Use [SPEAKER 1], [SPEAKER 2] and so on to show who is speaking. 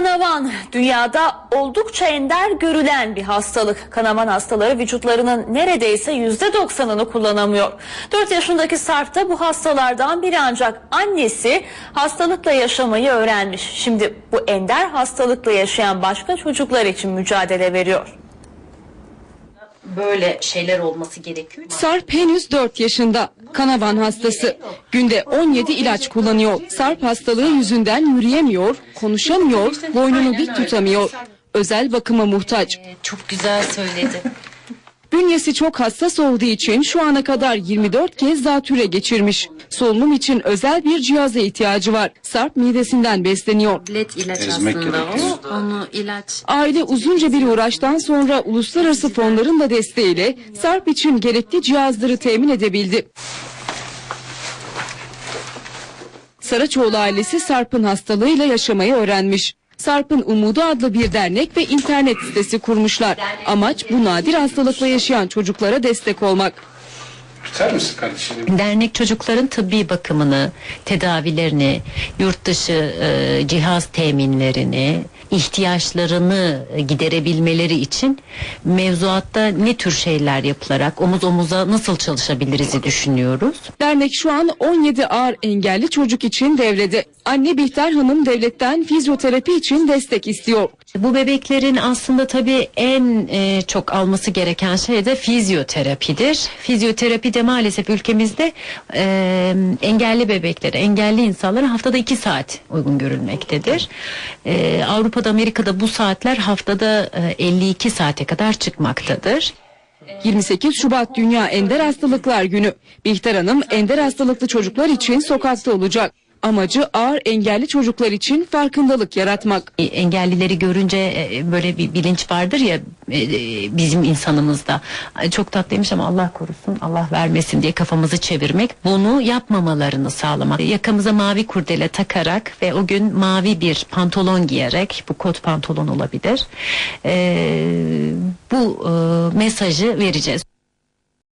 [SPEAKER 1] Kanavan dünyada oldukça ender görülen bir hastalık. Kanavan hastaları vücutlarının neredeyse yüzde doksanını kullanamıyor. 4 yaşındaki Sarp da bu hastalardan biri ancak annesi hastalıkla yaşamayı öğrenmiş. Şimdi bu ender hastalıkla yaşayan başka çocuklar için mücadele veriyor.
[SPEAKER 2] Böyle şeyler olması gerekiyor.
[SPEAKER 3] Sarp henüz 4 yaşında. Kanavan hastası. Günde 17 ilaç kullanıyor. Sarp hastalığı yüzünden yürüyemiyor, konuşamıyor, boynunu dik tutamıyor. Özel bakıma muhtaç.
[SPEAKER 2] Ee, Çok güzel söyledi.
[SPEAKER 3] Bünyesi çok hassas olduğu için şu ana kadar 24 kez zatüre geçirmiş. Solunum için özel bir cihaza ihtiyacı var. Sarp midesinden besleniyor.
[SPEAKER 2] Led ilaç
[SPEAKER 4] Ezmek
[SPEAKER 2] aslında o. Onu ilaç.
[SPEAKER 3] Aile uzunca bir uğraştan sonra uluslararası fonların da desteğiyle Sarp için gerekli cihazları temin edebildi. Saraçoğlu ailesi Sarp'ın hastalığıyla yaşamayı öğrenmiş. Sarp'ın Umudu adlı bir dernek ve internet sitesi kurmuşlar. Amaç bu nadir hastalıkla yaşayan çocuklara destek olmak.
[SPEAKER 4] Tutar mısın kardeşini?
[SPEAKER 2] Dernek çocukların tıbbi bakımını, tedavilerini, yurt dışı e, cihaz teminlerini, ihtiyaçlarını giderebilmeleri için mevzuatta ne tür şeyler yapılarak omuz omuza nasıl çalışabiliriz düşünüyoruz.
[SPEAKER 3] Dernek şu an 17 ağır engelli çocuk için devrede. Anne Bihter Hanım devletten fizyoterapi için destek istiyor.
[SPEAKER 2] Bu bebeklerin aslında tabii en e, çok alması gereken şey de fizyoterapidir. Fizyoterapi de maalesef ülkemizde e, engelli bebeklere, engelli insanlara haftada iki saat uygun görülmektedir. E, Avrupa'da, Amerika'da bu saatler haftada e, 52 saate kadar çıkmaktadır.
[SPEAKER 3] 28 Şubat Dünya Ender Hastalıklar Günü. Bihter Hanım ender hastalıklı çocuklar için sokakta olacak. Amacı ağır engelli çocuklar için farkındalık yaratmak.
[SPEAKER 2] E, engellileri görünce e, böyle bir bilinç vardır ya e, bizim insanımızda. Çok tatlıymış ama Allah korusun, Allah vermesin diye kafamızı çevirmek. Bunu yapmamalarını sağlamak. Yakamıza mavi kurdele takarak ve o gün mavi bir pantolon giyerek, bu kot pantolon olabilir. bu mesajı vereceğiz.